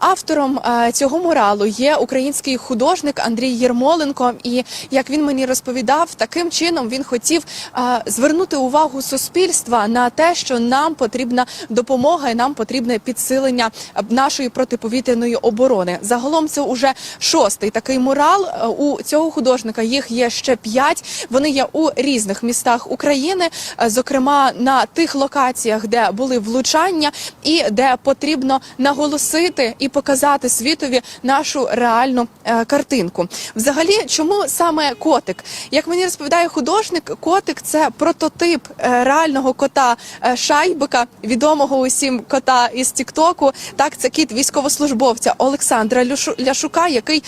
Автором е, цього муралу є український художник Андрій Єрмоленко. І як він мені розповідав, таким чином він хотів е, звернути увагу суспільства на те, що нам потрібна допомога і нам потрібне підсилення нашої протиповітряної оборони. Загалом це уже шостий такий мурал. Е, У цього художника їх є ще п'ять. Вони є у різних містах України, зокрема на тих локаціях, де були влучання, і де потрібно наголосити і показати світові нашу реальну е, картинку. Взагалі, чому саме котик? Як мені розповідає художник, котик це прототип е, реального кота е, Шайбика, відомого усім кота із Тіктоку. Так, це кіт військовослужбовця Олександра Ляшука, який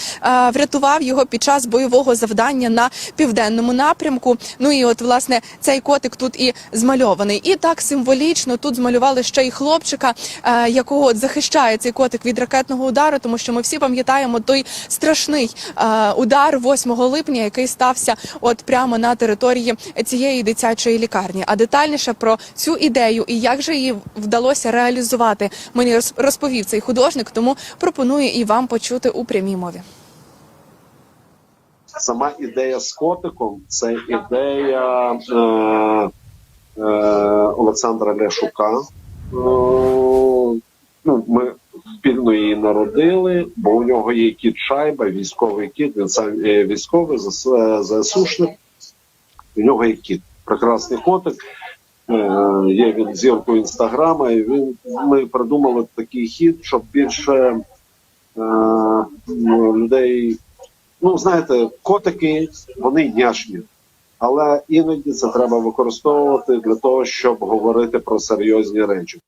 врятував його під час бойового завдання на південному напрямку. Ну і от власне цей котик тут і змальований. І так символічно тут змалювали ще й хлопчика, якого захищає цей котик від ракетного удару, тому що ми всі пам'ятаємо той страшний е, удар 8 липня, який стався от прямо на території цієї дитячої лікарні. А детальніше про цю ідею і як же її вдалося реалізувати, мені розповів цей художник. Тому пропоную і вам почути у прямій мові. Сама ідея з котиком це ідея е, е, Олександра Ляшука. Спільно її народили, бо у нього є кіт шайба, військовий кіт, він сам е, військовий, зас- е, У нього є кіт. Прекрасний котик. Е, є він зіркою інстаграма, і він ми придумали такий хід, щоб більше е, людей Ну, знаєте, котики вони няшні, але іноді це треба використовувати для того, щоб говорити про серйозні речі.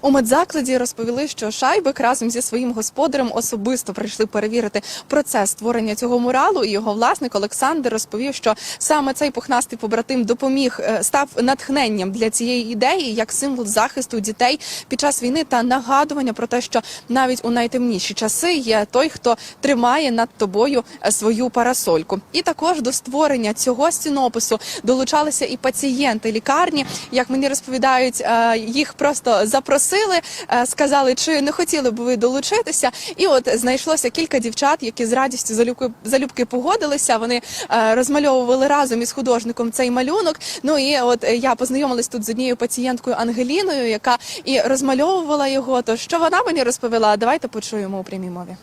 У медзакладі розповіли, що Шайбик разом зі своїм господарем особисто прийшли перевірити процес створення цього муралу. І його власник Олександр розповів, що саме цей пухнастий побратим допоміг е, став натхненням для цієї ідеї як символ захисту дітей під час війни та нагадування про те, що навіть у найтемніші часи є той, хто тримає над тобою е, свою парасольку. І також до створення цього стінопису долучалися і пацієнти лікарні. Як мені розповідають, е, їх просто запросили, е, сказали, чи не хотіли б ви долучитися. І от знайшлося кілька дівчат, які з радістю залюбки, залюбки погодилися. Вони е, розмальовували разом із художником цей малюнок. Ну і от я познайомилась тут з однією пацієнткою Ангеліною, яка і розмальовувала його. То що вона мені розповіла? Давайте почуємо у прямій мові.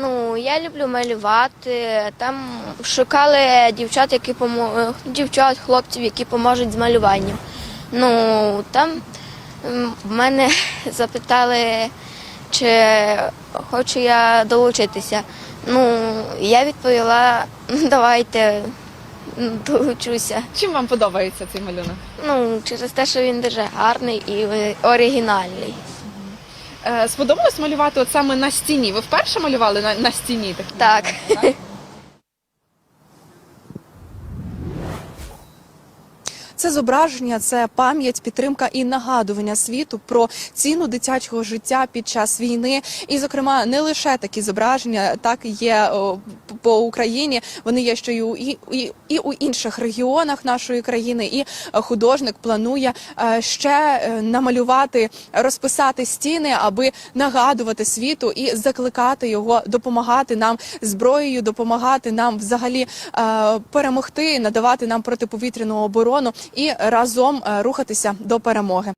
Ну, я люблю малювати. Там шукали дівчат, які помо... дівчат, хлопців, які поможуть з малюванням. Ну, там в мене запитали, чи хочу я долучитися. Ну, я відповіла, «Ну, давайте долучуся. Чим вам подобається цей малюнок? Ну, через те, що він дуже гарний і оригінальний. Е, Сподобалось малювати от саме на стіні. Ви вперше малювали на, на стіні? Так. Це зображення, це пам'ять, підтримка і нагадування світу про ціну дитячого життя під час війни. І, зокрема, не лише такі зображення, так є по Україні. Вони є ще й у і, і, і у інших регіонах нашої країни. І е, художник планує е, ще е, намалювати, розписати стіни, аби нагадувати світу і закликати його допомагати нам зброєю, допомагати нам взагалі перемогти, надавати нам протиповітряну оборону і разом рухатися до перемоги.